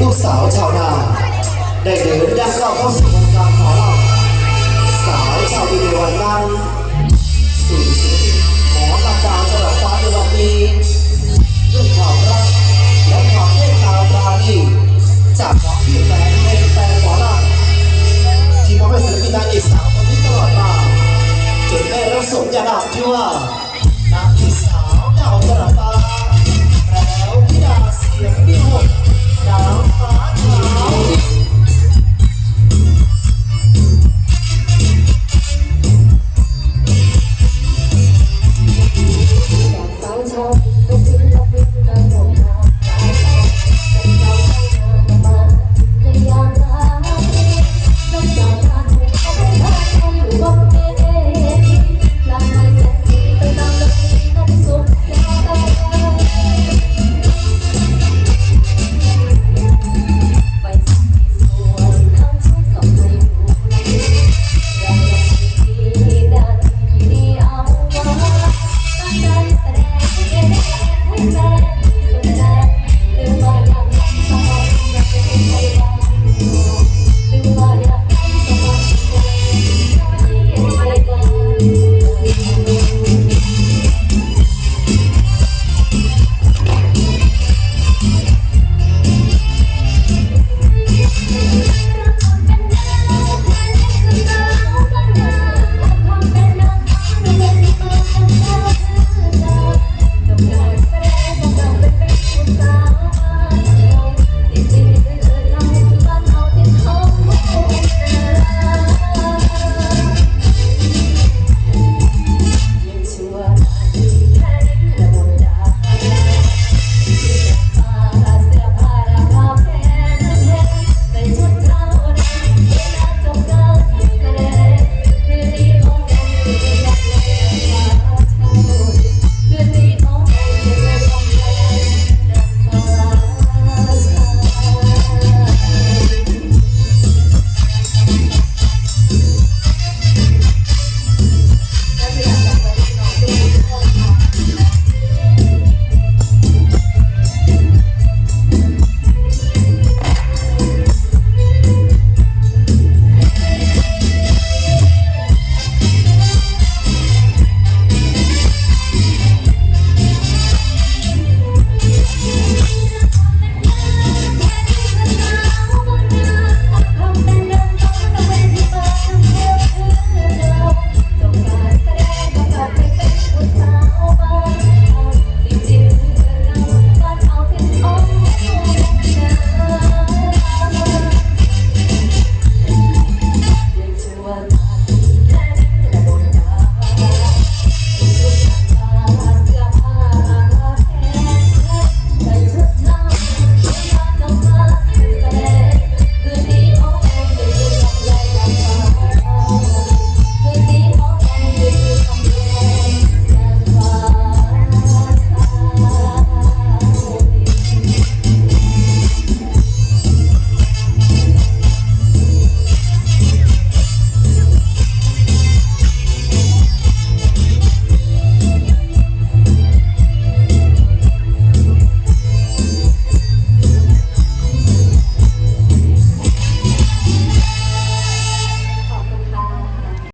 ลูกสาวชาวนา ได้เดินดังเราเข้าสู่วงการหมอลำสาวชาวดีในวันนั้นสู่ศิลปินหมอลำดาวจังหวัดฟ้าในวันนี้ด้วยความรักและความเมตตาปราณีจากน้องพี่แฟนเพลงแฟนหมอลำที่มอบให้ศิลปินนางเอกสาวคนนี้ตลอดมาจนได้รับสมญานามที่ว่า นางเอกสาวดาวกระฟ้าล้า